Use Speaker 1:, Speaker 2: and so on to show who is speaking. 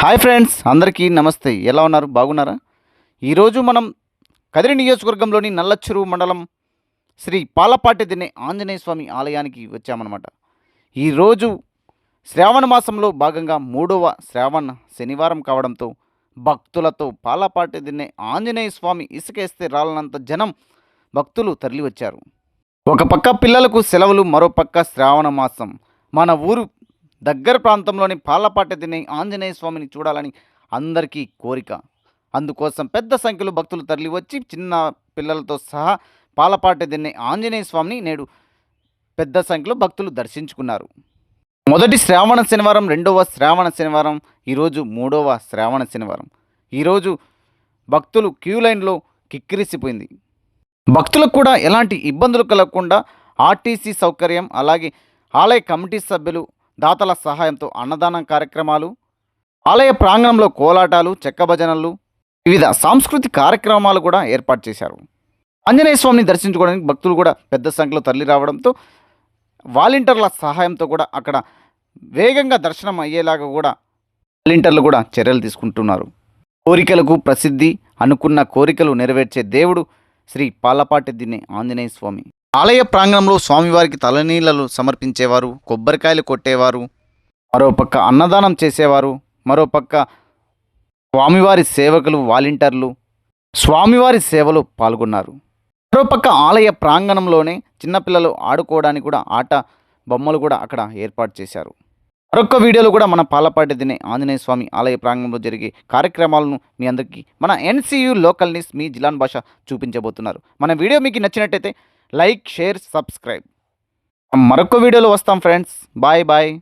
Speaker 1: Hi friends అందరికీ నమస్తే. ఎలా ఉన్నారు? బాగున్నారా? ఈరోజు మనం కదిరి నియోజకవర్గంలోని నల్లచెరువు మండలం శ్రీ పాలపాటి దినే ఆంజనేయ స్వామి ఆలయానికి వచ్చామన్నమాట. ఈరోజు శ్రావణ మాసంలో భాగంగా మూడవ శ్రావణ శనివారం కావడంతో భక్తులతో పాలపాటి దినే ఆంజనేయ స్వామి ఇసుకేస్తే రాలనంత జనం భక్తులు తరలివచ్చారు. ఒక పక్క పిల్లలకు సెలవులు మరో పక్క శ్రావణ మాసం. మన ఊరు దగ్గర ప్రాంతంలోని పాలపాట తినే ఆంజనేయ స్వామిని చూడాలని అందరికీ కోరిక. అందుకోసం పెద్ద సంఖ్యలో భక్తులు తరలివచ్చి చిన్న పిల్లలతో సహా పాలపాట తినే ఆంజనేయ స్వామిని నేడు పెద్ద సంఖ్యలో భక్తులు దర్శించుకున్నారు. మొదటి శ్రావణ శనివారం రెండవ శ్రావణ శనివారం ఈరోజు మూడవ శ్రావణ శనివారం. ఈరోజు భక్తులు క్యూ లైన్లో కిక్కిరిసిపోయింది. భక్తులకు కూడా ఎలాంటి ఇబ్బందులు కలగకుండా ఆర్టీసీ సౌకర్యం అలాగే ఆలయ కమిటీ సభ్యులు దాతల సహాయంతో అన్నదానం కార్యక్రమాలు ఆలయ ప్రాంగణంలో కోలాటాలు చెక్క భజనలు వివిధ సాంస్కృతిక కార్యక్రమాలు కూడా ఏర్పాటు చేశారు. ఆంజనేయ స్వామిని దర్శించుకోవడానికి భక్తులు కూడా పెద్ద సంఖ్యలో తరలి రావడంతో వాలంటీర్ల సహాయంతో కూడా అక్కడ వేగంగా దర్శనం అయ్యేలాగా కూడా వాలంటీర్లు కూడా చర్యలు తీసుకుంటున్నారు. కోరికలకు ప్రసిద్ధి అనుకున్న కోరికలు నెరవేర్చే దేవుడు శ్రీ పాలపాటి దినే ఆంజనేయ స్వామి. ఆలయ ప్రాంగణంలో స్వామివారికి తలనీళ్ళలు సమర్పించేవారు కొబ్బరికాయలు కొట్టేవారు మరోపక్క అన్నదానం చేసేవారు మరోపక్క స్వామివారి సేవకులు వాలంటీర్లు స్వామివారి సేవలో పాల్గొన్నారు. మరోపక్క ఆలయ ప్రాంగణంలోనే చిన్నపిల్లలు ఆడుకోవడానికి కూడా ఆట బొమ్మలు కూడా అక్కడ ఏర్పాటు చేశారు. మరొక వీడియోలో కూడా మన పాలపాటి దినే ఆంజనేయ స్వామి ఆలయ ప్రాంగణంలో జరిగే కార్యక్రమాలను మీ అందరికీ మన ఎన్సీయూ లోకల్ న్యూస్ మీ జిలాన్ భాష చూపించబోతున్నారు. మన వీడియో మీకు నచ్చినట్టయితే లైక్ షేర్ సబ్స్క్రైబ్. మరొక వీడియోలో వస్తాం ఫ్రెండ్స్. Bye bye.